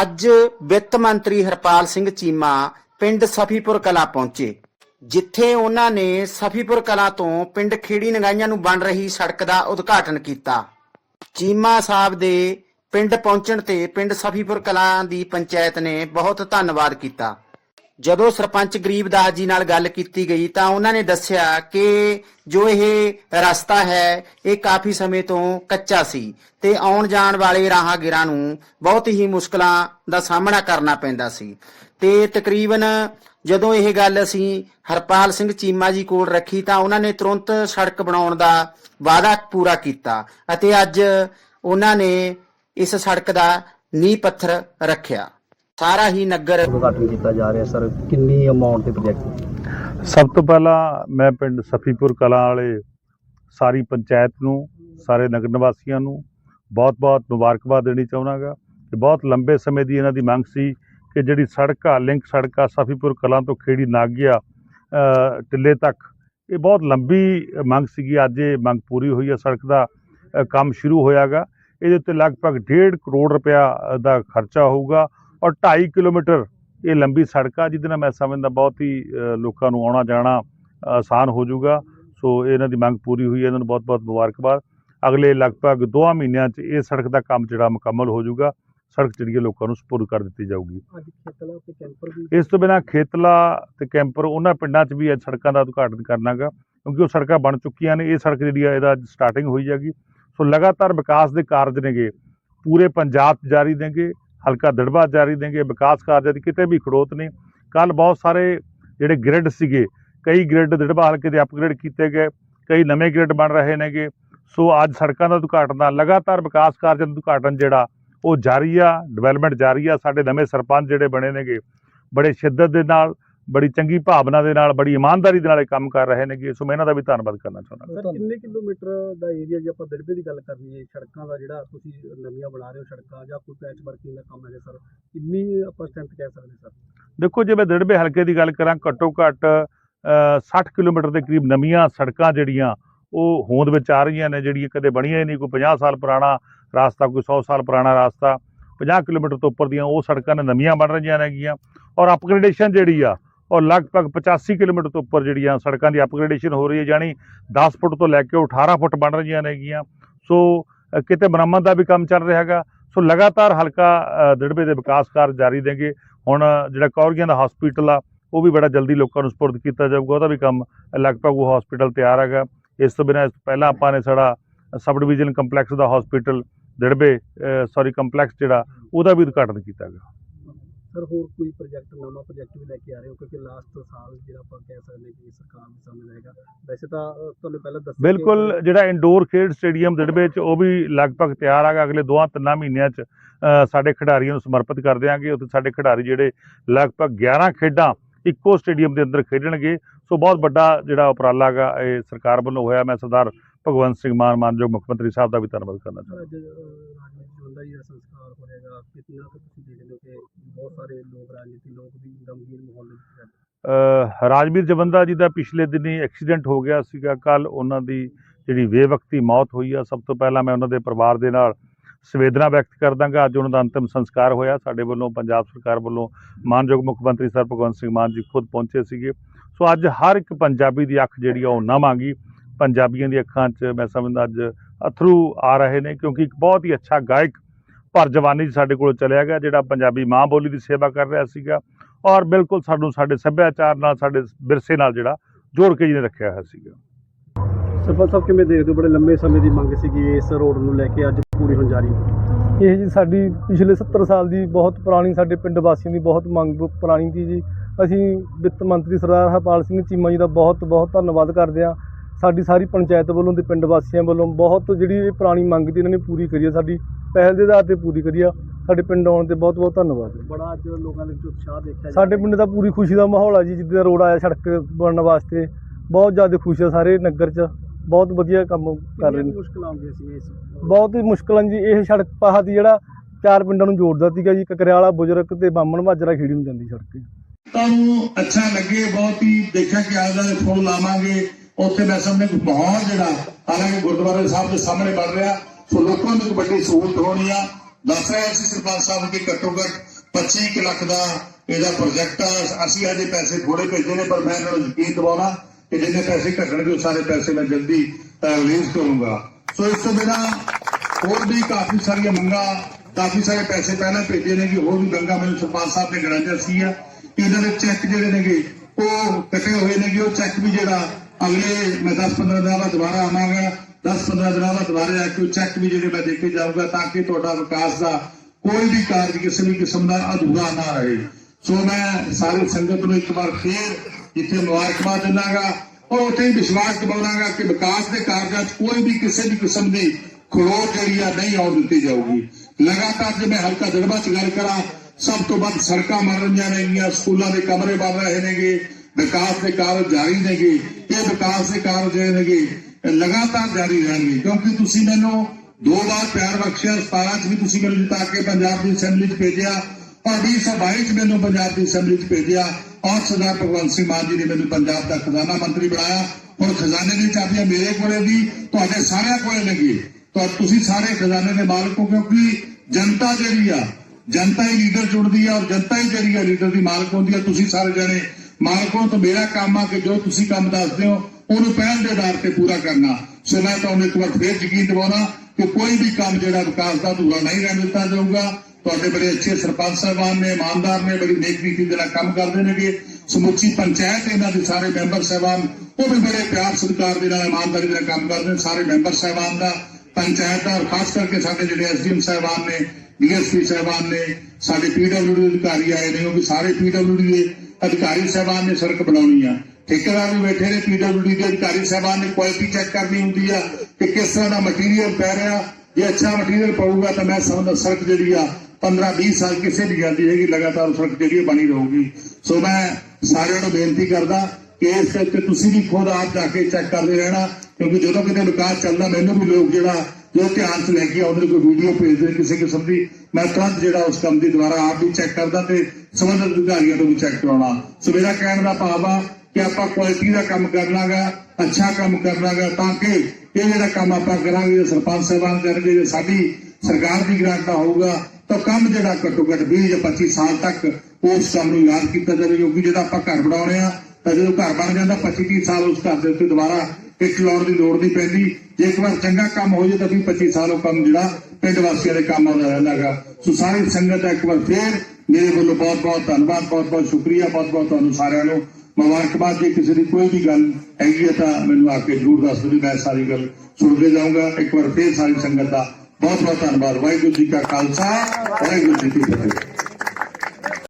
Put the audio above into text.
ਅੱਜ ਵਿੱਤ ਮੰਤਰੀ ਹਰਪਾਲ ਸਿੰਘ ਚੀਮਾ ਪਿੰਡ ਸਫੀਪੁਰ ਕਲਾ ਪਹੁੰਚੇ, ਜਿੱਥੇ ਉਹਨਾਂ ਨੇ ਸਫੀਪੁਰ ਕਲਾ ਤੋਂ ਪਿੰਡ ਖੇੜੀ ਨਗਾਈਆਂ ਨੂੰ ਬਣ ਰਹੀ ਸੜਕ ਦਾ ਉਦਘਾਟਨ ਕੀਤਾ। ਚੀਮਾ ਸਾਹਿਬ ਦੇ ਪਿੰਡ ਪਹੁੰਚਣ ਤੇ ਪਿੰਡ ਸਫੀਪੁਰ ਕਲਾਂ ਦੀ ਪੰਚਾਇਤ ਨੇ ਬਹੁਤ ਧੰਨਵਾਦ ਕੀਤਾ। ਜਦੋਂ ਸਰਪੰਚ ਗਰੀਬ ਦਾਸ ਜੀ ਨਾਲ ਗੱਲ ਕੀਤੀ ਗਈ ਤਾਂ ਉਹਨਾਂ ਨੇ ਦੱਸਿਆ ਕਿ ਜੋ ਇਹ ਰਸਤਾ ਹੈ, ਇਹ ਕਾਫੀ ਸਮੇਂ ਤੋਂ ਕੱਚਾ ਸੀ ਤੇ ਆਉਣ ਜਾਣ ਵਾਲੇ ਰਾਹਗੀਰਾਂ ਨੂੰ ਬਹੁਤ ਹੀ ਮੁਸ਼ਕਲਾਂ ਦਾ ਸਾਹਮਣਾ ਕਰਨਾ ਪੈਂਦਾ ਸੀ। ਤੇ ਤਕਰੀਬਨ ਜਦੋਂ ਇਹ ਗੱਲ ਅਸੀਂ ਹਰਪਾਲ ਸਿੰਘ ਚੀਮਾ ਜੀ ਕੋਲ ਰੱਖੀ ਤਾਂ ਉਹਨਾਂ ਨੇ ਤੁਰੰਤ ਸੜਕ ਬਣਾਉਣ ਦਾ ਵਾਅਦਾ ਪੂਰਾ ਕੀਤਾ ਅਤੇ ਅੱਜ ਉਹਨਾਂ ਨੇ ਇਸ ਸੜਕ ਦਾ ਨੀਂਹ ਪੱਥਰ ਰੱਖਿਆ। ਸਾਰਾ ਹੀ ਨਗਰ ਉਦਘਾਟਨ ਕੀਤਾ ਜਾ ਰਿਹਾ ਸਰ ਕਿੰਨੀ ਅਮਾਉਂਟ ਦੇ ਪ੍ਰੋਜੈਕਟ ਸਭ ਤੋਂ ਪਹਿਲਾਂ ਮੈਂ ਪਿੰਡ ਸਫੀਪੁਰ ਕਲਾਂ ਵਾਲੇ ਸਾਰੀ ਪੰਚਾਇਤ ਨੂੰ ਸਾਰੇ ਨਗਰ ਨਿਵਾਸੀਆਂ ਨੂੰ ਬਹੁਤ-ਬਹੁਤ ਮੁਬਾਰਕਬਾਦ ਦੇਣੀ ਚਾਹੁੰਦਾਗਾ ਕਿ ਬਹੁਤ ਲੰਬੇ ਸਮੇਂ ਦੀ ਇਹਨਾਂ ਦੀ ਮੰਗ ਸੀ ਕਿ ਜਿਹੜੀ ਸੜਕ ਆ ਲਿੰਕ ਸੜਕ ਆ ਸਫੀਪੁਰ ਕਲਾਂ ਤੋਂ ਖੇੜੀ ਨਾਗਿਆ ਟਿੱਲੇ ਤੱਕ ਇਹ ਬਹੁਤ ਲੰਬੀ ਮੰਗ ਸੀਗੀ। ਅੱਜ ਇਹ ਮੰਗ ਪੂਰੀ ਹੋਈ ਹੈ ਸੜਕ ਦਾ ਕੰਮ ਸ਼ੁਰੂ ਹੋਇਆਗਾ। ਇਹਦੇ ਉੱਤੇ ਲਗਭਗ 1.5 ਕਰੋੜ ਰੁਪਇਆ ਦਾ ਖਰਚਾ ਹੋਊਗਾ। ਔਰ 2.5 ਕਿਲੋਮੀਟਰ ਇਹ ਲੰਬੀ ਸੜਕ ਆ ਜਿਹਦੇ ਨਾਲ ਮੈਂ ਸਮਝਦਾ ਬਹੁਤ ਹੀ ਲੋਕਾਂ ਨੂੰ ਆਉਣਾ ਜਾਣਾ ਆਸਾਨ ਹੋ ਜਾਊਗਾ। ਸੋ ਇਹਨਾਂ ਦੀ ਮੰਗ ਪੂਰੀ ਹੋਈ ਹੈ ਇਹਨਾਂ ਨੂੰ ਬਹੁਤ-ਬਹੁਤ ਮੁਬਾਰਕਬਾਦ। ਅਗਲੇ ਲਗਭਗ 2 ਮਹੀਨਿਆਂ 'ਚ ਇਹ ਸੜਕ ਦਾ ਕੰਮ ਜਿਹੜਾ ਮੁਕੰਮਲ ਹੋ ਜਾਊਗਾ। ਸੜਕ ਜਿਹੜੀ ਲੋਕਾਂ ਨੂੰ ਸਪੁਰਦ ਕਰ ਦਿੱਤੀ ਜਾਊਗੀ। ਇਸ ਤੋਂ ਬਿਨਾਂ ਖੇਤਲਾ ਤੇ ਕੈਂਪਰ ਉਹਨਾਂ ਪਿੰਡਾਂ 'ਚ ਵੀ ਅੱਜ ਸੜਕਾਂ ਦਾ ਉਦਘਾਟਨ ਕਰਨਾਗਾ ਕਿਉਂਕਿ ਉਹ ਸੜਕਾਂ ਬਣ ਚੁੱਕੀਆਂ ਨੇ। ਇਹ ਸੜਕ ਜਿਹੜੀ ਆ ਇਹਦਾ ਸਟਾਰਟਿੰਗ ਹੋਈ ਜਾਗੀ ਸੋ ਲਗਾਤਾਰ ਵਿਕਾਸ ਦੇ ਕਾਰਜ ਨੇਗੇ। ਪੂਰੇ ਪੰਜਾਬ 'ਚ ਜਾਰੀ ਨੇਗੇ। ਹਲਕਾ ਦੜਬਾ ਜਾਰੀ ਨੇਗੇ ਵਿਕਾਸ ਕਾਰਜਾਂ ਦੀ ਕਿਤੇ ਵੀ ਖੜੋਤ ਨਹੀਂ। ਕੱਲ ਬਹੁਤ ਸਾਰੇ ਜਿਹੜੇ ਗ੍ਰਿਡ ਸੀਗੇ, ਕਈ ਗ੍ਰਿਡ ਦੜਬਾ ਹਲਕੇ ਦੇ ਅਪਗ੍ਰੇਡ ਕੀਤੇ ਗਏ, ਕਈ ਨਵੇਂ ਗ੍ਰਿਡ ਬਣ ਰਹੇ ਨੇਗੇ। ਸੋ ਅੱਜ ਸੜਕਾਂ ਦਾ ਉਦਘਾਟਨ ਦਾ ਲਗਾਤਾਰ ਵਿਕਾਸ ਕਾਰਜਾਂ ਦਾ ਉਦਘਾਟਨ ਜਿਹੜਾ, ਉਹ ਜਾਰੀ ਆ ਡਿਵੈਲਪਮੈਂਟ ਜਾਰੀ ਆ, ਸਾਡੇ ਨਵੇਂ ਸਰਪੰਚ ਜਿਹੜੇ ਬਣੇ ਨੇਗੇ, ਬੜੇ ਸ਼ਿੱਦਤ ਦੇ ਨਾਲ ਬੜੀ ਚੰਗੀ ਭਾਵਨਾ ਦੇ ਨਾਲ ਬੜੀ ਇਮਾਨਦਾਰੀ ਦੇ ਨਾਲ ਇਹ ਕੰਮ ਕਰ ਰਹੇ ਨੇਗੇ ਸੋ ਮੈਂ ਇਹਨਾਂ ਦਾ ਵੀ ਧੰਨਵਾਦ ਕਰਨਾ ਚਾਹੁੰਦਾ। ਸਰ ਕਿੰਨੇ ਕਿਲੋਮੀਟਰ ਦਾ ਏਰੀਆ ਜੇ ਆਪਾਂ ਦੜਬੇ ਦੀ ਗੱਲ ਕਰੀਏ ਸੜਕਾਂ ਦਾ ਜਿਹੜਾ ਤੁਸੀਂ ਨਵੀਆਂ ਬਣਾ ਰਹੇ ਹੋ ਸੜਕਾਂ ਜਾਂ ਕੋਈ ਪੈਚ ਵਰਕਿੰਗ ਦਾ ਕੰਮ ਹੈਗਾ ਸਰ ਕਿੰਨੀ ਆਪਾਂ ਸਟ੍ਰੈਂਥ ਕਹਿ ਸਕਦੇ ਸਰ? ਦੇਖੋ ਜੇ ਮੈਂ ਦੜਬੇ ਹਲਕੇ ਦੀ ਗੱਲ ਕਰਾਂ ਘੱਟੋ ਘੱਟ ਅ, 60 ਕਿਲੋਮੀਟਰ ਦੇ ਕਰੀਬ ਨਵੀਆਂ ਸੜਕਾਂ ਜਿਹੜੀਆਂ ਉਹ ਹੋਂਦ ਵਿੱਚ ਆ ਰਹੀਆਂ ਨੇ ਜਿਹੜੀਆਂ ਕਦੇ ਬਣੀਆਂ ਹੀ ਨਹੀਂ ਕੋਈ 50 ਸਾਲ ਪੁਰਾਣਾ ਰਾਸਤਾ ਕੋਈ 100 ਸਾਲ ਪੁਰਾਣਾ ਰਾਸਤਾ 50 ਕਿਲੋਮੀਟਰ ਤੋਂ ਉੱਪਰ ਦੀਆਂ ਉਹ ਸੜਕਾਂ ਨੇ ਨਵੀਆਂ ਬਣ ਰਹੀਆਂ ਨੇਗੀਆਂ। ਔਰ ਅਪਗ੍ਰੇਡੇਸ਼ਨ ਜਿਹੜੀ ਆ ਔਰ ਲਗਭਗ 85 ਕਿਲੋਮੀਟਰ ਤੋਂ ਉੱਪਰ ਜਿਹੜੀਆਂ ਸੜਕਾਂ ਦੀ ਅਪਗ੍ਰੇਡੇਸ਼ਨ ਹੋ ਰਹੀ ਹੈ ਜਾਨੀ 10 ਫੁੱਟ ਤੋਂ ਲੈ ਕੇ ਉਹ 18 ਫੁੱਟ ਬਣ ਰਹੀਆਂ ਨੇਗੀਆਂ। ਸੋ ਕਿਤੇ ਮੁਰੰਮਤ ਦਾ ਵੀ ਕੰਮ ਚੱਲ ਰਿਹਾ ਹੈਗਾ। ਸੋ ਲਗਾਤਾਰ ਹਲਕਾ ਅ, ਦੇ ਵਿਕਾਸ ਕਾਰਜ ਜਾਰੀ ਨੇਗੇ ਹੁਣ ਜਿਹੜਾ ਕੌਰਗੀਆਂ ਦਾ ਹਸਪੀਟਲ ਆ ਉਹ ਵੀ ਬੜਾ ਜਲਦੀ ਲੋਕਾਂ ਨੂੰ ਸਪੁਰਦ ਕੀਤਾ ਜਾਊਗਾ। ਉਹਦਾ ਵੀ ਕੰਮ ਲਗਭਗ ਉਹ ਹਸਪੀਟਲ ਤਿਆਰ ਹੈਗਾ। ਇਸ ਤੋਂ ਬਿਨਾਂ ਇਸ ਤੋਂ ਪਹਿਲਾਂ ਆਪਾਂ ਨੇ ਸਾਡਾ ਸਬ ਡਿਵੀਜ਼ਨ ਕੰਪਲੈਕਸ ਦਾ ਹਸਪੀਟਲ ਦਿੜਬੇ ਸੌਰੀ ਕੰਪਲੈਕਸ ਜਿਹੜਾ ਉਹਦਾ ਵੀ ਉਦਘਾਟਨ ਕੀਤਾ ਗਿਆ। ਸਰ ਹੋਰ ਕੋਈ ਪ੍ਰੋਜੈਕਟ ਨਵਾਂ ਪ੍ਰੋਜੈਕਟ ਵੀ ਲੈ ਕੇ ਆ ਰਹੇ ਹੋ? ਕਿਉਂਕਿ ਲਾਸਟ ਸਾਲ ਜਿਹੜਾ ਆਪਾਂ ਕਹਿ ਸਕਦੇ ਕਿ ਸਰਕਾਰ ਦੇ ਸਾਹਮਣੇ ਰਹੇਗਾ ਵੈਸੇ ਤਾਂ ਤੁਹਾਨੂੰ ਪਹਿਲਾਂ ਦੱਸਿਆ ਕਿ- ਬਿਲਕੁਲ ਜਿਹੜਾ ਇੰਡੋਰ ਖੇਡ ਸਟੇਡੀਅਮ ਦਿੜਬੇ 'ਚ ਉਹ ਵੀ ਲਗਭਗ ਤਿਆਰ ਹੈਗਾ। ਅਗਲੇ ਦੋਆਂ ਤਿੰਨਾਂ ਮਹੀਨਿਆਂ 'ਚ ਸਾਡੇ ਖਿਡਾਰੀਆਂ ਨੂੰ ਸਮਰਪਿਤ ਕਰ ਦਿਆਂਗੇ। ਉੱਥੇ ਸਾਡੇ ਖਿਡਾਰੀ ਜਿਹੜੇ ਲਗਭਗ 11 ਖੇਡਾਂ ਇੱਕੋ ਸਟੇਡੀਅਮ ਦੇ ਅੰਦਰ ਖੇਡਣਗੇ। ਸੋ ਬਹੁਤ ਵੱਡਾ ਜਿਹੜਾ ਉਪਰਾਲਾ ਹੈਗਾ ਇਹ ਸਰਕਾਰ ਵੱਲੋਂ ਹੋਇਆ। ਮੈਂ ਸਰਦਾਰ ਭਗਵੰਤ ਸਿੰਘ ਮਾਨ ਮਾਨਯੋਗ ਮੁੱਖ ਮੰਤਰੀ ਸਾਹਿਬ ਦਾ ਵੀ ਧੰਨਵਾਦ ਕਰਨਾ ਚਾਹੁੰਦਾ। ਦਾ ਹੋ ਬਹੁਤ ਸਾਰੇ ਲੋਕ ਰਾਜਨੀਤੀ ਲੋਕ ਵੀ ਗੰਭੀਰ ਮਾਹੌਲ ਵਿੱਚ ਰਹਿੰਦੇ ਰਾਜਵੀਰ ਜਵੰਦਾ ਜੀ ਦਾ ਪਿਛਲੇ ਦਿਨੀ ਐਕਸੀਡੈਂਟ ਹੋ ਗਿਆ ਸੀਗਾ। ਕੱਲ ਉਹਨਾਂ ਦੀ ਜਿਹੜੀ ਬੇਵਕਤੀ ਮੌਤ ਹੋਈ ਆ। ਸਭ ਤੋਂ ਪਹਿਲਾਂ ਮੈਂ ਉਹਨਾਂ ਦੇ ਪਰਿਵਾਰ ਦੇ ਨਾਲ ਸੰਵੇਦਨਾ ਵਿਅਕਤ ਕਰਦਾਂਗਾ। ਅੱਜ ਉਹਨਾਂ ਦਾ ਅੰਤਿਮ ਸੰਸਕਾਰ ਹੋਇਆ। ਸਾਡੇ ਵੱਲੋਂ ਪੰਜਾਬ ਸਰਕਾਰ ਵੱਲੋਂ ਮਾਨਯੋਗ ਮੁੱਖ ਮੰਤਰੀ ਸਰ ਭਗਵੰਤ ਸਿੰਘ ਮਾਨ ਜੀ ਖੁਦ ਪਹੁੰਚੇ ਸੀਗੇ। ਸੋ ਅੱਜ ਹਰ ਇੱਕ ਪੰਜਾਬੀ ਦੀ ਅੱਖ ਜਿਹੜੀ ਆ ਉਹ ਨਾ ਨਵਾਂਗੀ। ਪੰਜਾਬੀਆਂ ਦੀ ਅੱਖਾਂ 'ਚ ਮੈਂ ਸਮਝਦਾ ਅੱਜ ਅਥਰੂ ਆ ਰਹੇ ਨੇ ਕਿਉਂਕਿ ਇੱਕ ਬਹੁਤ ਹੀ ਅੱਛਾ ਗਾਇਕ ਭਰ ਜਵਾਨੀ ਸਾਡੇ ਕੋਲ ਚਲਿਆ ਗਿਆ ਜਿਹੜਾ ਪੰਜਾਬੀ ਮਾਂ ਬੋਲੀ ਦੀ ਸੇਵਾ ਕਰ ਰਿਹਾ ਸੀਗਾ ਔਰ ਬਿਲਕੁਲ ਸਾਨੂੰ ਸਾਡੇ ਸੱਭਿਆਚਾਰ ਨਾਲ ਸਾਡੇ ਵਿਰਸੇ ਨਾਲ ਜਿਹੜਾ ਜੋੜ ਕੇ ਜਿਹਨੇ ਰੱਖਿਆ ਹੋਇਆ ਸੀਗਾ। ਸਰਪੰਚ ਸਾਹਿਬ ਕਿਵੇਂ ਦੇਖਦੇ ਹੋ? ਬੜੇ ਲੰਬੇ ਸਮੇਂ ਦੀ ਮੰਗ ਸੀਗੀ ਇਸ ਰੋਡ ਨੂੰ ਲੈ ਕੇ ਅੱਜ ਪੂਰੀ ਹੋਣ ਜਾ ਰਹੀ ਹੈ। ਇਹ ਜੀ ਸਾਡੀ ਪਿਛਲੇ 70 ਸਾਲ ਦੀ ਬਹੁਤ ਪੁਰਾਣੀ ਸਾਡੇ ਪਿੰਡ ਵਾਸੀਆਂ ਦੀ ਬਹੁਤ ਮੰਗ ਪੁਰਾਣੀ ਸੀ ਜੀ। ਅਸੀਂ ਵਿੱਤ ਮੰਤਰੀ ਸਰਦਾਰ ਹਰਪਾਲ ਸਿੰਘ ਚੀਮਾ ਜੀ ਦਾ ਬਹੁਤ ਬਹੁਤ ਧੰਨਵਾਦ ਕਰਦੇ ਹਾਂ। ਸਾਡੀ ਸਾਰੀ ਪੰਚਾਇਤ ਵੱਲੋਂ ਤੇ ਪਿੰਡ ਵਾਸੀਆਂ ਵੱਲੋਂ ਬਹੁਤ ਜਿਹੜੀ ਇਹ ਪੁਰਾਣੀ ਮੰਗ ਸੀ ਇਹਨਾਂ ਨੇ ਪੂਰੀ ਕਰੀ ਹੈ ਸਾਡੀ ਪਹਿਲ ਦੇ ਆਧਾਰ ਤੇ ਪੂਰੀ ਕਰੀ ਆ। ਸਾਡੇ ਪਿੰਡ ਆਉਣ ਤੇ ਬਹੁਤ ਬਹੁਤ ਧੰਨਵਾਦ। ਜੀ। ਬੜਾ ਅੱਜ ਲੋਕਾਂ ਦੇ ਵਿੱਚ ਉਤਸ਼ਾਹ ਦੇਖਿਆ ਜਾ ਸਾਡੇ ਪਿੰਡ ਦਾ ਪੂਰੀ ਖੁਸ਼ੀ ਦਾ ਮਾਹੌਲ ਆ ਜੀ ਜਿੱਦਾਂ ਰੋਡ ਆਇਆ ਸੜਕ ਬਣਨ ਵਾਸਤੇ। ਬਹੁਤ ਜ਼ਿਆਦਾ ਖੁਸ਼ ਆ ਸਾਰੇ ਨਗਰ 'ਚ। ਬਹੁਤ ਵਧੀਆ ਕੰਮ ਕਰ ਰਹੇ ਨੇ। ਕੁ ਮੁਸ਼ਕਲਾਂ ਆਉਂਦੀਆਂ ਸੀ ਇਸ ਬਹੁਤ ਹੀ ਮੁਸ਼ਕਲਾਂ ਜੀ ਇਹ ਸੜਕ ਪਾਹਾ ਦੀ ਜਿਹੜਾ ਚਾਰ ਪਿੰਡਾਂ ਨੂੰ ਜੋੜਦਾ ਸੀਗਾ ਜੀ ਕਕਰਿਆਲਾ ਬੁਜਰਕ ਤੇ ਬਾਮਣ ਮਾਜਰਾ ਖੇੜੀ ਨੂੰ ਜਾਂਦੀ ਸੜਕ। ਤੁਹਾਨੂੰ ਅੱਛਾ ਲੱਗੇ ਬਹੁਤ ਹੀ ਦੇਖਿਆ ਕਿ ਅੱਜ ਦਾ ਫੋਨ ਲਾਵਾਂਗੇ। ਉੱਥੇ ਮੈਂ ਸਮਝਦਾ ਕਿ ਬਹੁਤ ਜਿਹੜਾ, ਹਾਲਾਂਕਿ ਗੁਰਦੁਆਰੇ ਸਾਹਿਬ ਦੇ ਸਾਹਮਣੇ ਬਣ ਰਿਹਾ, ਸੋ ਲੋਕਾਂ ਨੂੰ ਵੱਡੀ ਸਹੂਲਤ ਹੋਣੀ ਆ। ਦੱਸ ਰਿਹਾ ਸੀ ਸਰਪੰਚ ਸਾਹਿਬ ਕਿ ਘੱਟੋ ਘੱਟ 25 ਲੱਖ ਦਾ ਇਹਦਾ ਪ੍ਰੋਜੈਕਟ ਆ। ਅਸੀਂ ਅਜੇ ਪੈਸੇ ਥੋੜੇ ਭੇਜੇ ਨੇ, ਪਰ ਮੈਂ ਇਹਨਾਂ ਨੂੰ ਯਕੀਨ ਦਿਵਾਉਣਾ ਕਿ ਜਿੰਨੇ ਪੈਸੇ ਘਟਣਗੇ, ਉਹ ਸਾਰੇ ਪੈਸੇ ਮੈਂ ਜਲਦੀ ਰਿਲੀਜ਼ ਕਰੂੰਗਾ। ਸੋ ਇਸ ਤੋਂ ਬਿਨਾਂ ਹੋਰ ਵੀ ਕਾਫੀ ਸਾਰੀਆਂ ਮੰਗਾਂ, ਕਾਫੀ ਸਾਰੇ ਪੈਸੇ ਪਹਿਲਾਂ ਭੇਜੇ ਨੇ ਕਿ ਹੋਰ ਵੀ ਮੰਗਾਂ ਮੈਨੂੰ ਸਰਪੰਚ ਸਾਹਿਬ ਨੇ ਗਰਾਂਜਾ ਸੀ ਆ, ਕਿ ਇਹਨਾਂ ਦੇ ਚੈੱਕ ਜਿਹੜੇ ਨੇਗੇ, ਉਹ ਕੱਟੇ ਹੋਏ ਨੇਗੇ, ਉਹ ਚੈੱਕ ਵੀ ਜਿਹੜਾ ਅਗਲੇ ਮੈਂ 10-15 ਦਿਨਾਂ ਬਾਅਦ ਦੁਬਾਰਾ ਆਵਾਂਗਾ 10-15 ਦਿਨਾਂ ਬਾਅਦ ਦੁਬਾਰਾ ਆ ਕੇ ਚੈੱਕ ਵੀ ਜਿਹੜੇ ਮੈਂ ਦੇ ਕੇ ਤਾਂ ਕਿ ਤੁਹਾਡਾ ਵਿਕਾਸ ਦਾ ਕੋਈ ਵੀ ਕਾਰਜ ਕਿਸੇ ਵੀ ਕਿਸਮ ਦਾ ਅਧੂਰਾ ਨਾ ਰਹੇ। ਸੋ ਮੈਂ ਸਾਰੀ ਸੰਗਤ ਨੂੰ ਇੱਕ ਵਾਰ ਫੇਰ ਜਿੱਥੇ ਮੁਬਾਰਕਬਾਦ ਦਿੰਦਾਗਾ ਔਰ ਉੱਥੇ ਹੀ ਵਿਸ਼ਵਾਸ ਦਿਵਾਉਣਾਗਾ ਕਿ ਵਿਕਾਸ ਦੇ ਕਾਰਜਾਂ 'ਚ ਕੋਈ ਵੀ ਕਿਸੇ ਵੀ ਕਿਸਮ ਦੀ ਖਰੋਟ ਜਿਹੜੀ ਆ ਨਹੀਂ ਆਉਣ ਦਿੱਤੀ ਜਾਊਗੀ। ਲਗਾਤਾਰ ਜੇ ਮੈਂ ਹਲਕਾ ਦੜਬਾ 'ਚ ਗੱਲ ਕਰਾਂ, ਸਭ ਤੋਂ ਵੱਧ ਸੜਕਾਂ ਬਣ ਰਹੀਆਂ ਨੇਗੀਆਂ, ਸਕੂਲਾਂ ਦੇ ਕਮਰੇ ਬਣ ਰਹੇ ਨੇਗੇ, ਵਿਕਾਸ ਦੇ ਕਾਰਜ ਜਾਰੀ ਨੇਗੇ। ਇਹ ਵਿਕਾਸ ਦੇ ਕਾਰਜ ਜਿਹੜੇ ਲਗਾਤਾਰ ਜਾਰੀ ਰਹਿਣਗੇ, ਕਿਉਂਕਿ ਤੁਸੀਂ ਮੈਨੂੰ ਦੋ ਵਾਰ ਪਿਆਰ ਬਖਸ਼ਿਆ 17 ਚ ਵੀ ਤੁਸੀਂ ਮੈਨੂੰ ਜਿਤਾ ਕੇ ਪੰਜਾਬ ਦੀ ਅਸੈਂਬਲੀ ਚ ਭੇਜਿਆ ਔਰ 2022 ਚ ਮੈਨੂੰ ਪੰਜਾਬ ਦੀ ਅਸੈਂਬਲੀ ਚ ਭੇਜਿਆ, ਔਰ ਸਰਦਾਰ ਭਗਵੰਤ ਸਿੰਘ ਮਾਨ ਜੀ ਨੇ ਮੈਨੂੰ ਪੰਜਾਬ ਦਾ ਖਜ਼ਾਨਾ ਮੰਤਰੀ ਬਣਾਇਆ ਹੁਣ ਖਜ਼ਾਨੇ ਦੀ ਚਾਬੀਆਂ ਮੇਰੇ ਕੋਲੇ ਵੀ, ਤੁਹਾਡੇ ਸਾਰਿਆਂ ਕੋਲੇ ਲੱਗੀ ਤਾਂ ਤੁਸੀਂ ਸਾਰੇ ਖਜ਼ਾਨੇ ਦੇ ਮਾਲਕ ਹੋ, ਕਿਉਂਕਿ ਜਨਤਾ ਜਿਹੜੀ ਆ, ਜਨਤਾ ਹੀ ਲੀਡਰ ਚੁਣਦੀ ਆ, ਔਰ ਜਨਤਾ ਹੀ ਜਿਹੜੀ ਆ ਲੀਡਰ ਦੀ ਮਾਲਕ ਹੁੰਦੀ ਆ, ਤੁਸੀਂ ਸਾਰੇ ਜਣੇ ਮਾਲਕ ਹੋ ਤਾਂ ਮੇਰਾ ਕੰਮ ਆ ਕਿ ਜੋ ਤੁਸੀਂ ਕੰਮ ਦੱਸਦੇ ਹੋ, ਉਹਨੂੰ ਪਹਿਲ ਦੇ ਆਧਾਰ ਤੇ ਪੂਰਾ ਕਰਨਾ। ਸੋ ਮੈਂ ਤੁਹਾਨੂੰ ਇੱਕ ਵਾਰ ਫੇਰ ਯਕੀਨ ਦਿਵਾਉਣਾ ਕਿ ਕੋਈ ਵੀ ਕੰਮ ਜਿਹੜਾ ਵਿਕਾਸ ਦਾ ਅਧੂਰਾ ਨਹੀਂ ਰਹਿਣ ਦਿੱਤਾ ਜਾਊਗਾ। ਤੁਹਾਡੇ ਬੜੇ ਅੱਛੇ ਸਰਪੰਚ ਸਾਹਿਬਾਨ ਨੇ, ਇਮਾਨਦਾਰ ਨੇ, ਬੜੀ ਨੇਕ ਦੇ ਨਾਲ ਕੰਮ ਕਰਦੇ ਨੇਗੇ। ਸਮੁੱਚੀ ਪੰਚਾਇਤ ਇਹਨਾਂ ਦੇ ਸਾਰੇ ਮੈਂਬਰ ਸਾਹਿਬਾਨ, ਉਹ ਵੀ ਬੜੇ ਪਿਆਰ ਸਤਿਕਾਰ ਦੇ ਨਾਲ, ਇਮਾਨਦਾਰੀ ਨਾਲ ਕੰਮ ਕਰਦੇ ਨੇ ਸਾਰੇ ਮੈਂਬਰ ਸਾਹਿਬਾਨ ਦਾ। ਪੰਚਾਇਤ ਦਾ ਖਾਸ ਕਰਕੇ ਸਾਡੇ ਜਿਹੜੇ ਐਸਡੀਐਮ ਸਾਹਿਬਾਨ ਨੇ, ਡੀਐਸਪੀ ਸਾਹਿਬਾਨ ਨੇ, ਸਾਡੇ ਪੀਡਬਲਯੂਡੀ ਅਧਿਕਾਰੀ ਆਏ ਨੇ, ਉਹ ਵੀ ਸਾਰੇ ਪੀਡਬਲਯੂਡੀ ਦੇ। ਅਧਿਕਾਰੀ ਸਾਹਿਬਾਨ ਨੇ ਸੜਕ ਬਣਾਉਣੀ ਆ। ਠੇਕੇਦਾਰ ਵੀ ਬੈਠੇ ਨੇ ਪੀਡਬਲਯੂਡੀ ਦੇ ਅਧਿਕਾਰੀ ਸਾਹਿਬਾਨ ਨੇ ਕੁਆਲਿਟੀ ਚੈੱਕ ਕਰਨੀ ਹੁੰਦੀ ਆ ਕਿ ਕਿਸ ਤਰ੍ਹਾਂ ਦਾ ਮਟੀਰੀਅਲ ਪੈ ਰਿਹਾ। ਜੇ ਅੱਛਾ ਮਟੀਰੀਅਲ ਪਊਗਾ ਤਾਂ ਮੈਂ ਸਮਝਦਾ ਸੜਕ ਜਿਹੜੀ ਆ 15 20 ਸਾਲ ਕਿਸੇ ਦੀ ਜਾਂਦੀ ਹੈਗੀ ਲਗਾਤਾਰ ਸੜਕ ਜਿਹੜੀ ਬਣੀ ਰਹੂਗੀ। ਸੋ ਮੈਂ ਸਾਰਿਆਂ ਨੂੰ ਬੇਨਤੀ ਕਰਦਾ ਕਿ ਇਸ ਤੇ ਤੁਸੀਂ ਵੀ ਖੁਦ ਆਪ ਜਾ ਕੇ ਚੈੱਕ ਕਰਦੇ ਰਹਿਣਾ, ਕਿਉਂਕਿ ਜਦੋਂ ਕਿਤੇ ਵਿਕਾਸ ਚੱਲਦਾ, ਮੈਨੂੰ ਵੀ ਲੋਕ ਜਿਹੜਾ ਜੋ ਧਿਆਨ ਚ ਲੈ ਕੇ ਆਉਂਦੇ ਕੋਈ ਵੀਡੀਓ ਭੇਜਦੇ ਕਿਸੇ ਕਿਸਮ ਦੀ। ਮੈਂ ਤੁਰੰਤ ਜਿਹੜਾ ਉਸ ਕੰਮ ਦੀ ਦੁਬਾਰਾ ਆਪ ਵੀ ਚੈੱਕ ਕਰਦਾ ਤੇ ਸੰਬੰਧਿਤ ਅਧਿਕਾਰੀਆਂ ਤੋਂ ਵੀ ਚੈੱਕ ਕਰਾਉਣਾ। ਸੋ ਮੇਰਾ ਕਹਿਣ ਦਾ ਭਾਵ ਆ ਕਿ ਆਪਾਂ ਕੁਆਲਿਟੀ ਦਾ ਕੰਮ ਕਰਨਾਗਾ ਅੱਛਾ ਕੰਮ ਕਰਨਾਗਾ ਤਾਂ ਕਿ ਇਹ ਜਿਹੜਾ ਕੰਮ ਆਪਾਂ ਕਰਾਂਗੇ ਸਰਪੰਚ ਸਾਹਿਬਾਨ ਕਰਨਗੇ, ਜੇ ਸਾਡੀ ਸਰਕਾਰ ਦੀ ਗ੍ਰਾਂਟ ਦਾ ਹੋਊਗਾ, ਤਾਂ ਕੰਮ ਜਿਹੜਾ ਘੱਟੋ ਘੱਟ 20 ਜਾਂ 25 ਸਾਲ ਤੱਕ ਉਸ ਕੰਮ ਨੂੰ ਯਾਦ ਕੀਤਾ ਜਾਵੇ। ਕਿਉਂਕਿ ਜਿਹੜਾ ਆਪਾਂ ਘਰ ਬਣਾਉਣੇ ਆ, ਤਾਂ ਜਦੋਂ ਘਰ ਬਣ ਜਾਂਦਾ 25 30 ਸਾਲ ਉਸ ਘਰ ਦੇ ਉੱਤੇ ਦੁਬਾਰਾ ਇੱਟ ਲਾਉਣ ਦੀ ਲੋੜ ਨਹੀਂ ਪੈਂਦੀ। ਜੇ ਇੱਕ ਵਾਰ ਚੰਗਾ ਕੰਮ ਹੋ ਜਾਏ ਤਾਂ 20 25 ਸਾਲ ਉਹ ਕੰਮ ਜਿਹੜਾ ਪਿੰਡ ਵਾਸੀਆਂ ਦੇ ਕੰਮ ਆਉਂਦਾ ਰਹਿੰਦਾਗਾ ਸੋ ਸਾਰੀ ਸੰਗਤ ਦਾ ਇੱਕ ਵਾਰ ਫੇਰ ਮੇਰੇ ਵੱਲੋਂ ਬਹੁਤ ਬਹੁਤ ਧੰਨਵਾਦ, ਬਹੁਤ ਬਹੁਤ ਸ਼ੁਕਰੀਆ, ਬਹੁਤ ਬਹੁਤ ਤੁਹਾਨੂੰ ਸਾਰਿਆਂ ਨੂੰ। ਮੁਬਾਰਕਬਾਦ, ਜੇ ਕਿਸੇ ਦੀ ਕੋਈ ਵੀ ਗੱਲ ਹੈਗੀ ਹੈ ਤਾਂ ਮੈਨੂੰ ਆ ਕੇ ਜ਼ਰੂਰ ਦੱਸ ਦਿਓ, ਮੈਂ ਸਾਰੀ ਗੱਲ ਸੁਣਦੇ ਜਾਊਂਗਾ। ਇੱਕ ਵਾਰ ਫੇਰ ਸਾਰੀ ਸੰਗਤ ਦਾ ਬਹੁਤ ਬਹੁਤ ਧੰਨਵਾਦ। ਵਾਹਿਗੁਰੂ ਜੀ ਕਾ ਖਾਲਸਾ, ਵਾਹਿਗੁਰੂ ਜੀ ਕੀ ਫਤਿਹ।